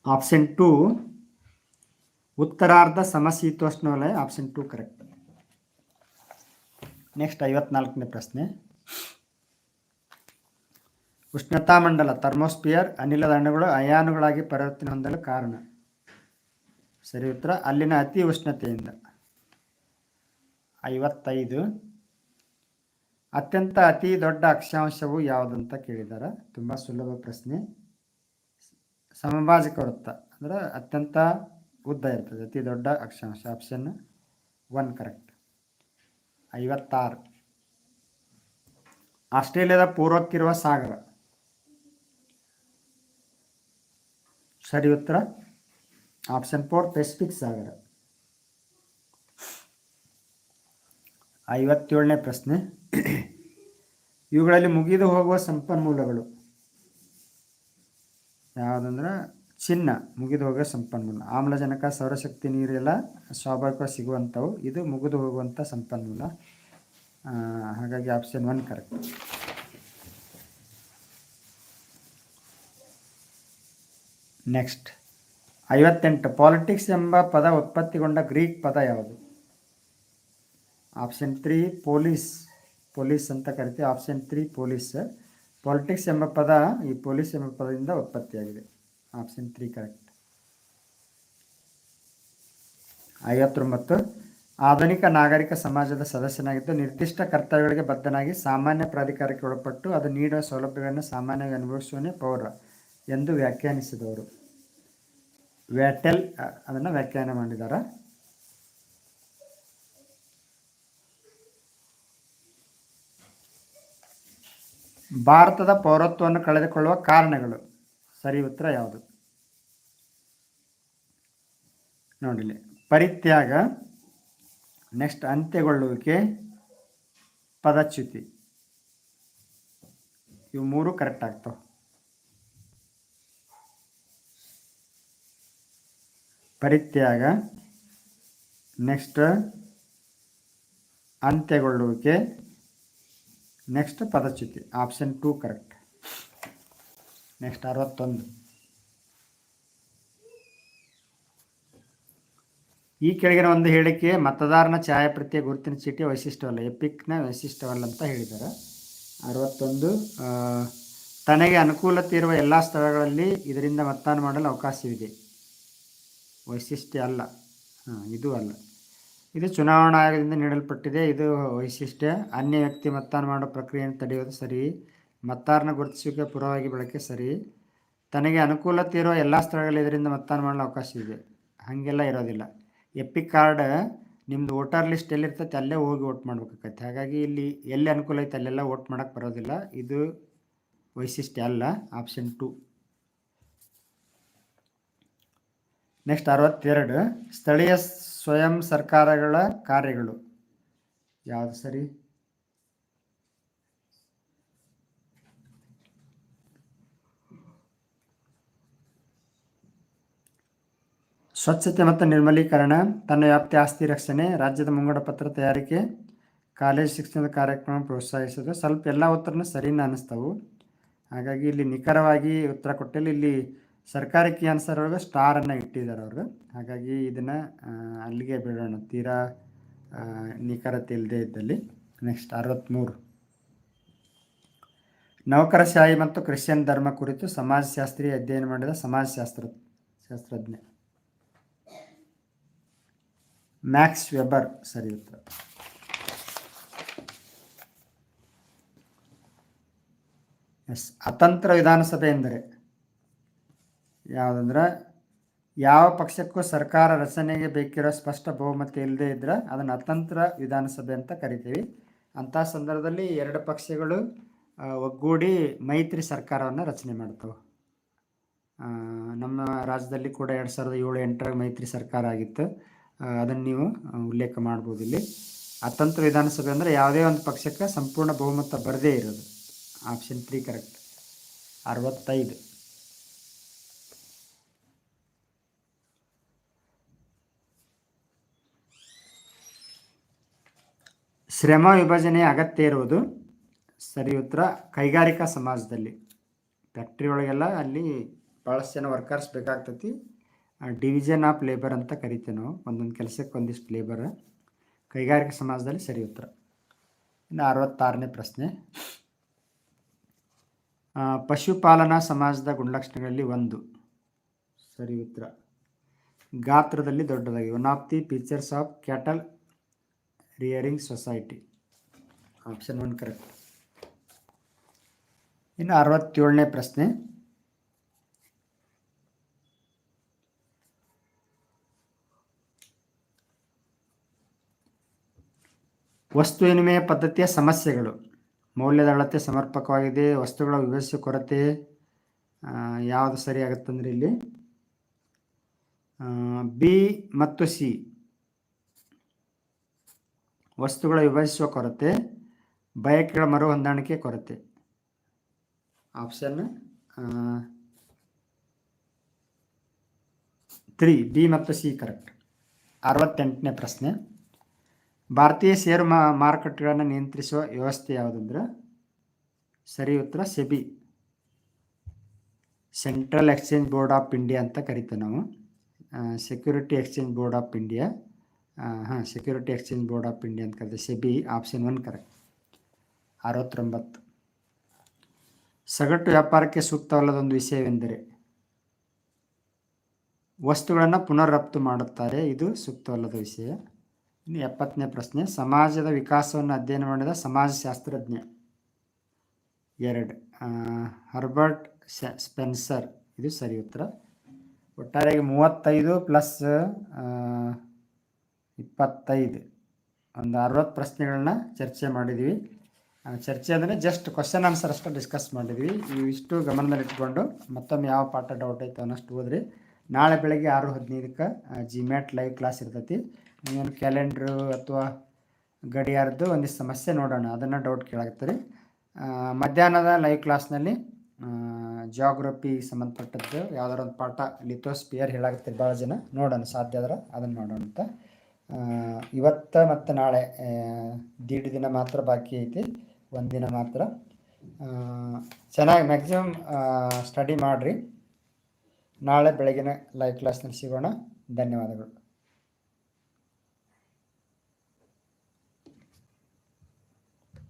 ಆಪ್ಷನ್ ಟು ಉತ್ತರಾರ್ಧ ಸಮಶೀತೋಷ್ಣವಲಯ ಆಪ್ಷನ್ ಟು ಕರೆಕ್ಟ್ ನೆಕ್ಸ್ಟ್ ಐವತ್ನಾಲ್ಕನೇ ಪ್ರಶ್ನೆ. ಉಷ್ಣತಾ ಮಂಡಲ ಥರ್ಮೋಸ್ಪಿಯರ್ ಅನಿಲದ ಅಣುಗಳು ಅಯಾನುಗಳಾಗಿ ಪರಿವರ್ತನೆ ಹೊಂದಲು ಕಾರಣ. ಸರಿ ಉತ್ತರ, ಅಲ್ಲಿನ ಅತಿ ಉಷ್ಣತೆಯಿಂದ. ಐವತ್ತೈದು. ಅತ್ಯಂತ ಅತಿ ದೊಡ್ಡ ಅಕ್ಷಾಂಶವು ಯಾವುದಂತ ಕೇಳಿದ್ದಾರೆ ತುಂಬ ಸುಲಭ ಪ್ರಶ್ನೆ. ಸಮಭಾಜಕ ವೃತ್ತ, ಅಂದ್ರೆ ಅತ್ಯಂತ ಉದ್ದ ಇರ್ತದೆ. ಅತಿ ದೊಡ್ಡ ಅಕ್ಷಾಂಶ ಆಪ್ಷನ್ ಒನ್ ಕರೆಕ್ಟ್ ಐವತ್ತಾರು. ಆಸ್ಟ್ರೇಲಿಯಾದ ಪೂರ್ವಕ್ಕಿರುವ ಸಾಗರ. ಸರಿ ಉತ್ತರ? ಆಪ್ಷನ್ ಫೋರ್ ಪೆಸಿಫಿಕ್ ಸಾಗರ. ಐವತ್ತೇಳನೇ ಪ್ರಶ್ನೆ. ಇವುಗಳಲ್ಲಿ ಮುಗಿದು ಹೋಗುವ ಸಂಪನ್ಮೂಲಗಳು ಯಾವುದಂದ್ರೆ ಚಿನ್ನ ಮುಗಿದು ಹೋಗೋ ಸಂಪನ್ಮೂಲ. ಆಮ್ಲಜನಕ, ಸೌರಶಕ್ತಿ, ನೀರೆಲ್ಲ ಸ್ವಾಭಾವಿಕವಾಗಿ ಸಿಗುವಂಥವು. ಇದು ಮುಗಿದು ಹೋಗುವಂಥ ಸಂಪನ್ಮೂಲ. ಹಾಗಾಗಿ ಆಪ್ಷನ್ ಒನ್ ಕರೆಕ್ಟ್ ನೆಕ್ಸ್ಟ್ ಐವತ್ತೆಂಟು. ಪಾಲಿಟಿಕ್ಸ್ ಎಂಬ ಪದ ಉತ್ಪತ್ತಿಗೊಂಡ ಗ್ರೀಕ್ ಪದ ಯಾವುದು? ಆಪ್ಷನ್ ತ್ರೀ ಪೊಲೀಸ್ ಪೊಲೀಸ್ ಅಂತ ಕರಿತೀವಿ. ಆಪ್ಷನ್ ತ್ರೀ ಪೊಲೀಸ್ ಪಾಲಿಟಿಕ್ಸ್ ಎಂಬ ಪದ ಈ ಪೊಲೀಸ್ ಎಂಬ ಪದದಿಂದ ಉತ್ಪತ್ತಿಯಾಗಿದೆ. ಆಪ್ಷನ್ ತ್ರೀ ಕರೆಕ್ಟ್ ಐವತ್ತೊಂಬತ್ತು, ಆಧುನಿಕ ನಾಗರಿಕ ಸಮಾಜದ ಸದಸ್ಯನಾಗಿದ್ದು ನಿರ್ದಿಷ್ಟ ಕರ್ತವ್ಯಗಳಿಗೆ ಬದ್ಧನಾಗಿ ಸಾಮಾನ್ಯ ಪ್ರಾಧಿಕಾರಕ್ಕೆ ಒಳಪಟ್ಟು ಅದು ನೀಡುವ ಸೌಲಭ್ಯಗಳನ್ನು ಸಾಮಾನ್ಯವಾಗಿ ಅನುಭವಿಸುವನೇ ಪೌರ ಎಂದು ವ್ಯಾಖ್ಯಾನಿಸಿದವರು. ವ್ಯಾಟೆಲ್ ಅದನ್ನು ವ್ಯಾಖ್ಯಾನ ಮಾಡಿದ್ದಾರೆ ಭಾರತದ ಪೌರತ್ವವನ್ನು ಕಳೆದುಕೊಳ್ಳುವ ಕಾರಣಗಳು. ಸರಿ ಉತ್ತರ ಯಾವುದು? ನೋಡಿಲಿ. ಪರಿತ್ಯಾಗ ನೆಕ್ಸ್ಟ್ ಅಂತ್ಯಗೊಳ್ಳುವಿಕೆ ಪದಚ್ಯುತಿ. ಇವು ಮೂರು ಕರೆಕ್ಟ್ ಆಗ್ತಾವೆ. ಪರಿತ್ಯಾಗ ನೆಕ್ಸ್ಟ್ ಅಂತ್ಯಗೊಳ್ಳುವಿಕೆ ನೆಕ್ಸ್ಟ್ ಪದಚ್ಯುತಿ. ಆಪ್ಷನ್ ಟು ಕರೆಕ್ಟ್ ನೆಕ್ಸ್ಟ್ ಅರವತ್ತೊಂದು. ಈ ಕೆಳಗಿನ ಒಂದು ಹೇಳಿಕೆ ಮತದಾರನ ಛಾಯಾಪ್ರತಿಯ ಗುರುತಿನ ಚೀಟಿ ವೈಶಿಷ್ಟ್ಯವಲ್ಲ, ಎಪಿಕ್ನ ವೈಶಿಷ್ಟ್ಯವಲ್ಲ ಅಂತ ಹೇಳಿದ್ದಾರೆ. ಅರವತ್ತೊಂದು ತನಗೆ ಅನುಕೂಲತೆ ಇರುವ ಎಲ್ಲ ಸ್ಥಳಗಳಲ್ಲಿ ಇದರಿಂದ ಮತದಾನ ಮಾಡಲು ಅವಕಾಶವಿದೆ. ವೈಶಿಷ್ಟ್ಯ ಅಲ್ಲ. ಇದು ಅಲ್ಲ. ಇದು ಚುನಾವಣಾ ಆಯೋಗದಿಂದ ನೀಡಲ್ಪಟ್ಟಿದೆ. ಇದು ವೈಶಿಷ್ಟ್ಯ. ಅನ್ಯ ವ್ಯಕ್ತಿ ಮತದಾನ ಮಾಡೋ ಪ್ರಕ್ರಿಯೆಯನ್ನು ತಡೆಯೋದು ಸರಿ. ಮತದಾರನ ಗುರುತಿಸುವಿಕೆ ಪುರವಾಗಿ ಬಳಕೆ ಸರಿ. ತನಗೆ ಅನುಕೂಲತೆ ಇರೋ ಎಲ್ಲ ಸ್ಥಳಗಳಲ್ಲಿ ಇದರಿಂದ ಮತದಾನ ಮಾಡಲು ಅವಕಾಶ ಇದೆ. ಹಾಗೆಲ್ಲ ಇರೋದಿಲ್ಲ. ಎಪಿಕ್ ಕಾರ್ಡ್ ನಿಮ್ಮದು ವೋಟರ್ ಲಿಸ್ಟ್ ಎಲ್ಲಿರ್ತೈತೆ ಅಲ್ಲೇ ಹೋಗಿ ವೋಟ್ ಮಾಡ್ಬೇಕಾಗತ್ತೆ. ಹಾಗಾಗಿ ಇಲ್ಲಿ ಎಲ್ಲಿ ಅನುಕೂಲ ಐತೆ ಅಲ್ಲೆಲ್ಲ ವೋಟ್ ಮಾಡೋಕ್ಕೆ ಬರೋದಿಲ್ಲ. ಇದು ವೈಶಿಷ್ಟ್ಯ ಅಲ್ಲ. Option two. ನೆಕ್ಸ್ಟ್ ಅರವತ್ತೆರಡು. ಸ್ಥಳೀಯ ಸ್ವಯಂ ಸರ್ಕಾರಗಳ ಕಾರ್ಯಗಳು. ಯಾವುದು ಸರಿ? ಸ್ವಚ್ಛತೆ ಮತ್ತು ನಿರ್ಮಲೀಕರಣ, ತನ್ನ ವ್ಯಾಪ್ತಿ ಆಸ್ತಿ ರಕ್ಷಣೆ, ರಾಜ್ಯದ ಮುಂಗಡ ಪತ್ರ ತಯಾರಿಕೆ, ಕಾಲೇಜ್ ಶಿಕ್ಷಣದ ಕಾರ್ಯಕ್ರಮ ಪ್ರೋತ್ಸಾಹಿಸೋದು ಸ್ವಲ್ಪ ಎಲ್ಲ ಉತ್ತರನೂ ಸರಿನ ಅನ್ನಿಸ್ತವು. ಹಾಗಾಗಿ ಇಲ್ಲಿ ನಿಖರವಾಗಿ ಉತ್ತರ ಕೊಟ್ಟಲ್ಲಿ ಇಲ್ಲಿ ಸರ್ಕಾರಕ್ಕೆ ಆನ್ಸರ್ ಒಳಗೆ ಸ್ಟಾರನ್ನು ಇಟ್ಟಿದ್ದಾರೆ ಅವರು. ಹಾಗಾಗಿ ಇದನ್ನು ಅಲ್ಲಿಗೆ ಬಿಡೋಣ. ತೀರಾ ನಿಖರತೆ ಇಲ್ಲದೆ ಇದ್ದಲ್ಲಿ. ನೆಕ್ಸ್ಟ್ ಅರವತ್ತ್ಮೂರು ನೌಕರಶಾಹಿ ಮತ್ತು ಕ್ರಿಶ್ಚಿಯನ್ ಧರ್ಮ ಕುರಿತು ಸಮಾಜಶಾಸ್ತ್ರೀಯ ಅಧ್ಯಯನ ಮಾಡಿದ ಸಮಾಜಶಾಸ್ತ್ರ, ಶಾಸ್ತ್ರಜ್ಞ. ಮ್ಯಾಕ್ಸ್ ವೆಬರ್ ಸರಿ ಉತ್ತರ ಎಸ್ ಅತಂತ್ರ ವಿಧಾನಸಭೆ ಎಂದರೆ ಯಾವುದಂದ್ರೆ ಯಾವ ಪಕ್ಷಕ್ಕೂ ಸರ್ಕಾರ ರಚನೆಗೆ ಬೇಕಿರೋ ಸ್ಪಷ್ಟ ಬಹುಮತ ಇಲ್ಲದೆ ಇದ್ರೆ ಅದನ್ನು ಅತಂತ್ರ ವಿಧಾನಸಭೆ ಅಂತ ಕರಿತೀವಿ. ಅಂಥ ಸಂದರ್ಭದಲ್ಲಿ ಎರಡು ಪಕ್ಷಗಳು ಒಗ್ಗೂಡಿ ಮೈತ್ರಿ ಸರ್ಕಾರವನ್ನು ರಚನೆ ಮಾಡ್ತವೆ. ನಮ್ಮ ರಾಜ್ಯದಲ್ಲಿ ಕೂಡ ಎರಡು ಸಾವಿರದ ಏಳು ಎಂಟರಾಗ ಮೈತ್ರಿ ಸರ್ಕಾರ ಆಗಿತ್ತು. ಅದನ್ನು ನೀವು ಉಲ್ಲೇಖ ಮಾಡ್ಬೋದು ಇಲ್ಲಿ. ಅತಂತ್ರ ವಿಧಾನಸಭೆ ಅಂದರೆ ಯಾವುದೇ ಒಂದು ಪಕ್ಷಕ್ಕೆ ಸಂಪೂರ್ಣ ಬಹುಮತ ಬರದೇ ಇರೋದು. ಆಪ್ಷನ್ ತ್ರೀ ಕರೆಕ್ಟ್ ಅರವತ್ತೈದು. ಶ್ರಮ ವಿಭಜನೆ ಅಗತ್ಯ ಇರುವುದು ಸರಿ ಉತ್ತರ, ಕೈಗಾರಿಕಾ ಸಮಾಜದಲ್ಲಿ. ಫ್ಯಾಕ್ಟ್ರಿ ಒಳಗೆಲ್ಲ ಅಲ್ಲಿ ಭಾಳಷ್ಟು ಜನ ವರ್ಕರ್ಸ್ ಬೇಕಾಗ್ತೈತಿ. ಡಿವಿಷನ್ ಆಫ್ ಲೇಬರ್ ಅಂತ ಕರಿತೀವಿ ನಾವು. ಒಂದೊಂದು ಕೆಲಸಕ್ಕೆ ಒಂದಿಷ್ಟು ಲೇಬರ್ ಕೈಗಾರಿಕಾ ಸಮಾಜದಲ್ಲಿ ಸರಿ ಉತ್ತರ. ಇನ್ನು ಅರವತ್ತಾರನೇ ಪ್ರಶ್ನೆ. ಪಶುಪಾಲನಾ ಸಮಾಜದ ಗುಣಲಕ್ಷಣಗಳಲ್ಲಿ ಒಂದು. ಸರಿ ಉತ್ತರ. ಗಾತ್ರದಲ್ಲಿ ದೊಡ್ಡದಾಗಿ. One of the features of cattle rearing society option one correct ಇನ್ನು ಅರವತ್ತೇಳನೇ ಪ್ರಶ್ನೆ. ವಸ್ತು ವಿನಿಮಯ ಪದ್ಧತಿಯ ಸಮಸ್ಯೆಗಳು. ಮೌಲ್ಯದ ಅಳತೆ ಸಮರ್ಪಕವಾಗಿದೆ, ವಸ್ತುಗಳ ವಿಭಜಿಸುವ ಕೊರತೆ ಯಾವುದು ಯಾವುದು ಸರಿಯಾಗುತ್ತಂದ್ರೆ ಇಲ್ಲಿ ಬಿ ಮತ್ತು ಸಿ. ವಸ್ತುಗಳ ವಿಭಜಿಸುವ ಕೊರತೆ, ಬಯಕೆಗಳ ಮರು ಹೊಂದಾಣಿಕೆ ಕೊರತೆ. ಆಪ್ಷನ್ ತ್ರೀ, ಬಿ ಮತ್ತು ಸಿ, ಕರೆಕ್ಟ್. ಅರವತ್ತೆಂಟನೇ ಪ್ರಶ್ನೆ. ಭಾರತೀಯ ಷೇರು ಮಾ, ಮಾರುಕಟ್ಟೆಗಳನ್ನು ನಿಯಂತ್ರಿಸುವ ವ್ಯವಸ್ಥೆ ಯಾವುದಂದ್ರೆ? ಸರಿ ಉತ್ತರ, SEBI. Central Exchange Board of India ಅಂತ ಕರಿತೀವಿ ನಾವು. Security Exchange Board of India. ಹಾಂ, Security Exchange Board of India ಅಂತ ಕರೆದ ಸೆಬಿ ಆಪ್ಷನ್ ಒನ್ ಕರೆಕ್ಟ್ ಅರವತ್ತೊಂಬತ್ತು. ಸಗಟು ವ್ಯಾಪಾರಕ್ಕೆ ಸೂಕ್ತವಲ್ಲದ ಒಂದು ವಿಷಯವೆಂದರೆ, ವಸ್ತುಗಳನ್ನು ಪುನರ್ ರಫ್ತು ಮಾಡುತ್ತಾರೆ. ಇದು ಸೂಕ್ತವಲ್ಲದ ವಿಷಯ. ಇನ್ನು ಎಪ್ಪತ್ತನೇ ಪ್ರಶ್ನೆ, ಸಮಾಜದ ವಿಕಾಸವನ್ನು ಅಧ್ಯಯನ ಮಾಡಿದ ಸಮಾಜಶಾಸ್ತ್ರಜ್ಞ. ಎರಡು ಹರ್ಬರ್ಟ್ ಸ್ಪೆನ್ಸರ್. ಇದು ಸರಿ ಉತ್ತರ. ಒಟ್ಟಾರೆಯಾಗಿ ಮೂವತ್ತೈದು ಪ್ಲಸ್ ಇಪ್ಪತ್ತೈದು. ಒಂದು ಅರವತ್ತು ಪ್ರಶ್ನೆಗಳನ್ನ ಚರ್ಚೆ ಮಾಡಿದ್ವಿ. ಚರ್ಚೆ ಅಂದರೆ ಜಸ್ಟ್ ಕ್ವಶನ್ ಆನ್ಸರ್ ಅಷ್ಟು ಡಿಸ್ಕಸ್ ಮಾಡಿದ್ವಿ. ಇವಿಷ್ಟು ಗಮನದಲ್ಲಿಟ್ಕೊಂಡು ಮತ್ತೊಮ್ಮೆ ಯಾವ ಪಾಠ ಡೌಟ್ ಐತೆ ಅನ್ನೋಷ್ಟು ಓದ್ರಿ. ನಾಳೆ ಬೆಳಗ್ಗೆ ಆರು ಹದಿನೈದಕ್ಕೆ ಜಿಮ್ಯಾಟ್ ಲೈವ್ ಕ್ಲಾಸ್ ಇರ್ತೈತಿ. ನೀವೇನು ಕ್ಯಾಲೆಂಡ್ರು ಅಥವಾ ಗಡಿಯಾರದ್ದು ಒಂದಿಷ್ಟು ಸಮಸ್ಯೆ ನೋಡೋಣ. ಅದನ್ನು ಡೌಟ್ ಕೇಳಾಕತ್ತೀರಿ. ಮಧ್ಯಾಹ್ನದ ಲೈವ್ ಕ್ಲಾಸ್ನಲ್ಲಿ ಜಾಗ್ರಫಿ ಸಂಬಂಧಪಟ್ಟದ್ದು ಯಾವ್ದಾರ ಒಂದು ಪಾಠ ಲಿಥೋಸ್ಪಿಯರ್ ಹೇಳಾಕತ್ತೀರಿ ಭಾಳ ಜನ. ನೋಡೋಣ, ಸಾಧ್ಯ ಆದ್ರೆ ಅದನ್ನು ನೋಡೋಣ ಅಂತ. ಇವತ್ತು ಮತ್ತು ನಾಳೆ ದೀಡ್ ದಿನ ಮಾತ್ರ ಬಾಕಿ ಐತಿ. ಒಂದಿನ ಮಾತ್ರ. ಚೆನ್ನಾಗಿ ಮ್ಯಾಕ್ಸಿಮಮ್ ಸ್ಟಡಿ ಮಾಡಿರಿ. ನಾಳೆ ಬೆಳಗಿನ ಲೈವ್ ಕ್ಲಾಸ್ನಲ್ಲಿ ಸಿಗೋಣ. ಧನ್ಯವಾದಗಳು.